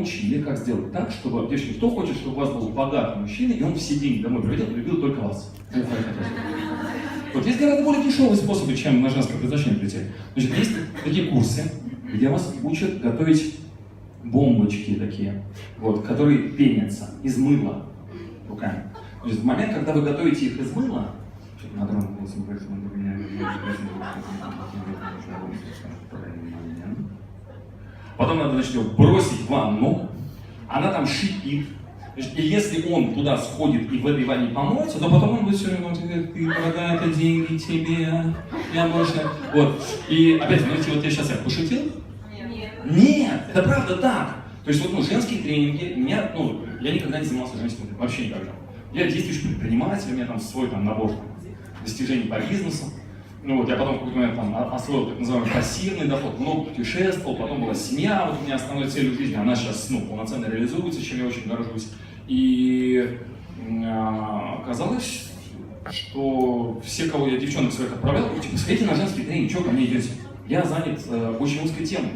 научили, как сделать так, чтобы, девочки, кто хочет, чтобы у вас был богатый мужчина, и он все деньги домой приводил, и любил только вас. Вот есть гораздо более дешевые способы, чем на женское предназначение прийти. Значит, есть такие курсы, где вас учат готовить бомбочки такие, вот, которые пенятся из мыла руками. Значит, в момент, когда вы готовите их из мыла, на дрон голосом у меня Потом надо, значит, его бросить в ванну, она там шипит, И если он туда сходит и в этой ванне помоется, то потом он будет все время говорить, ты, дорогая, это деньги тебе, я больше... Вот. И опять, знаете, вот я сейчас я пошутил? Нет. Нет, это правда так. То есть вот, ну, женские тренинги, меня, ну, я никогда не занимался женским тренингом, вообще никогда. Я действующий предприниматель, у меня там свой там набор там, достижений по бизнесу. Ну вот, я потом в какой-то момент там освоил так называемый пассивный доход, много путешествовал, потом была семья, вот у меня основной целью жизни, она сейчас, ну, полноценно реализуется, чем я очень горжусь. И а, оказалось, что все, кого я девчонок своих отправлял, говорю, типа, сходите на женский тренинг, что ко мне идете? Я занят э, очень узкой темой.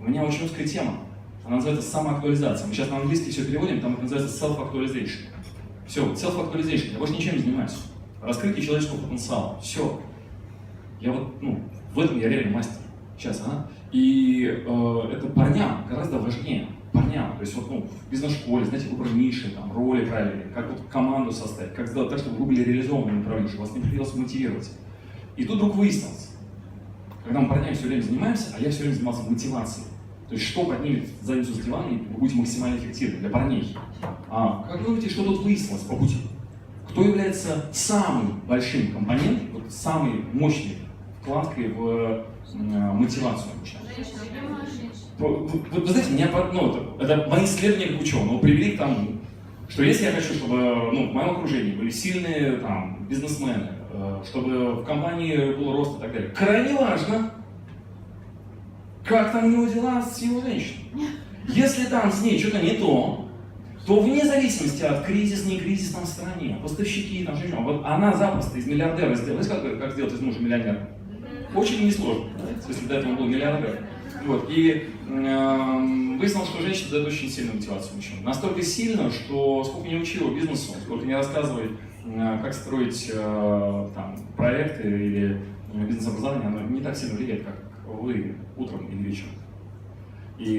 У меня очень узкая тема. Она называется самоактуализация. Мы сейчас на английский все переводим, там это называется self-actualization. Все, self-actualization. Я больше ничем не занимаюсь. Раскрытие человеческого потенциала. Все. Я вот, ну, в этом я реально мастер. Сейчас, а? И э, это парням гораздо важнее. Парням. То есть вот, ну, в бизнес-школе, знаете, выбор ниши, там, роли правильные, как вот команду составить, как сделать так, чтобы вы были направлении, чтобы вас не приходилось мотивировать. И тут вдруг выяснилось, когда мы парнями все время занимаемся, а я все время занимался мотивацией. То есть что поднимет задницу с дивана, и вы будете максимально эффективны для парней. А как думаете, что тут выяснилось по пути? Кто является самым большим компонентом, вот самый мощный вкладкой в э, мотивацию обучения? Вы, вы- вы знаете, меня, ну, это, мои исследования как ученого привели к тому, что если я хочу, чтобы ну, в моем окружении были сильные там, бизнесмены, э, чтобы в компании был рост и так далее, крайне важно, как там у него дела с его женщиной. Если там с ней что-то не то, то вне зависимости от кризис, не кризис в стране, поставщики, там, женщина, вот она запросто из миллиардера сделала. Как, как сделать из мужа миллионера? Очень несложно, в смысле, до этого он был миллиардер. Вот, и эм, выяснилось, что женщина дает очень сильную мотивацию мужчин. Настолько сильно, что сколько не учи его бизнесу, сколько не рассказывай, э, как строить э, там, проекты или э, бизнес-образование, оно не так сильно влияет, как вы утром или вечером.